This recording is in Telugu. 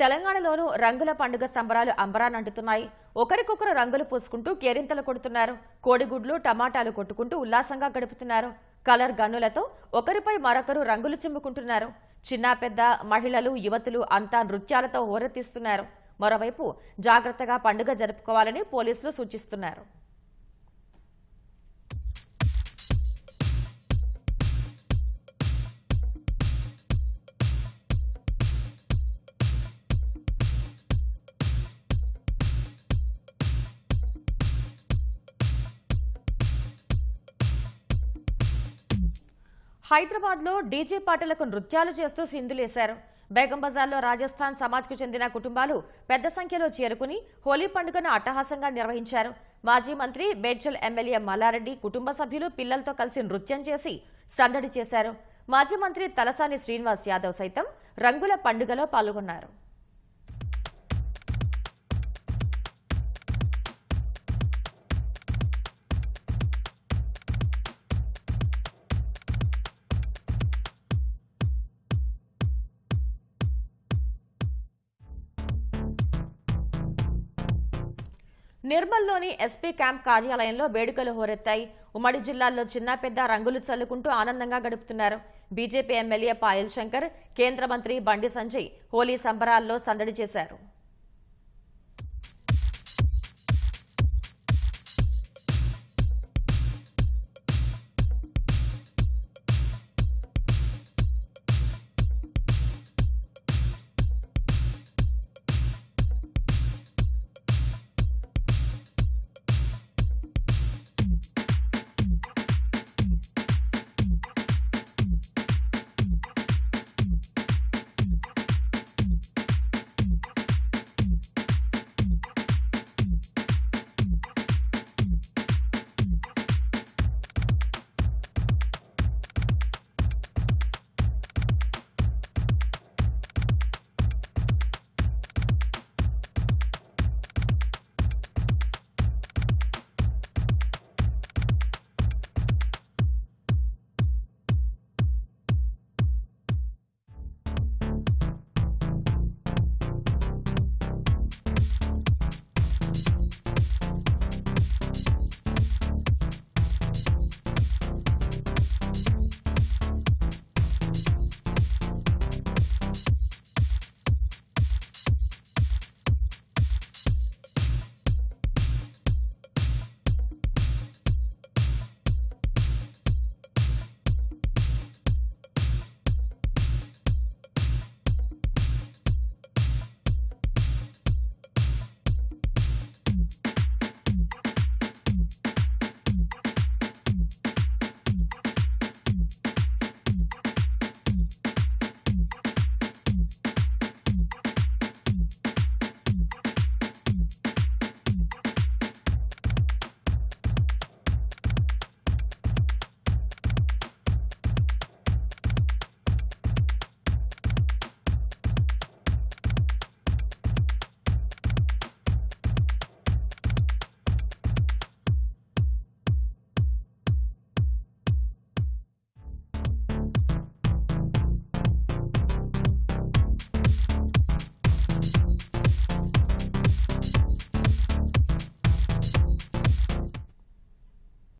తెలంగాణలోనూ రంగుల పండుగ సంబరాలు అంబరానంటుతున్నాయి ఒకరికొకరు రంగులు పూసుకుంటూ కేరింతలు కొడుతున్నారు. కోడిగుడ్లు టమాటాలు కొట్టుకుంటూ ఉల్లాసంగా గడుపుతున్నారు. కలర్ గన్నులతో ఒకరిపై మరొకరు రంగులు చిమ్ముకుంటున్నారు. చిన్న పెద్ద మహిళలు యువతులు అంతా నృత్యాలతో హోరెత్తిస్తున్నారు. మరోవైపు జాగ్రత్తగా పండుగ జరుపుకోవాలని పోలీసులు సూచిస్తున్నారు. హైదరాబాద్లో డీజే పాటలకు నృత్యాలు చేస్తూ సింధులేశారు బేగం బజార్లో రాజస్థాన్ సమాజ్కు చెందిన కుటుంబాలు పెద్ద సంఖ్యలో చేరుకుని హోలీ పండుగను అట్టహాసంగా నిర్వహించారు. మాజీ మంత్రి బేడ్చల్ ఎమ్మెల్యే మల్లారెడ్డి కుటుంబ సభ్యులు పిల్లలతో కలిసి నృత్యం చేసి సందడి చేశారు. మాజీ మంత్రి తలసాని శ్రీనివాస్ యాదవ్ సైతం రంగుల పండుగలో పాల్గొన్నారు. నిర్మల్లోని ఎస్పీ క్యాంప్ కార్యాలయంలో వేడుకలు హోరెత్తాయి. ఉమ్మడి జిల్లాల్లో చిన్న పెద్ద రంగులు చల్లుకుంటూ ఆనందంగా గడుపుతున్నారు. బీజేపీ ఎమ్మెల్యే పాయల్ శంకర్ కేంద్ర మంత్రి బండి సంజయ్ హోలీ సంబరాల్లో సందడి చేశారు.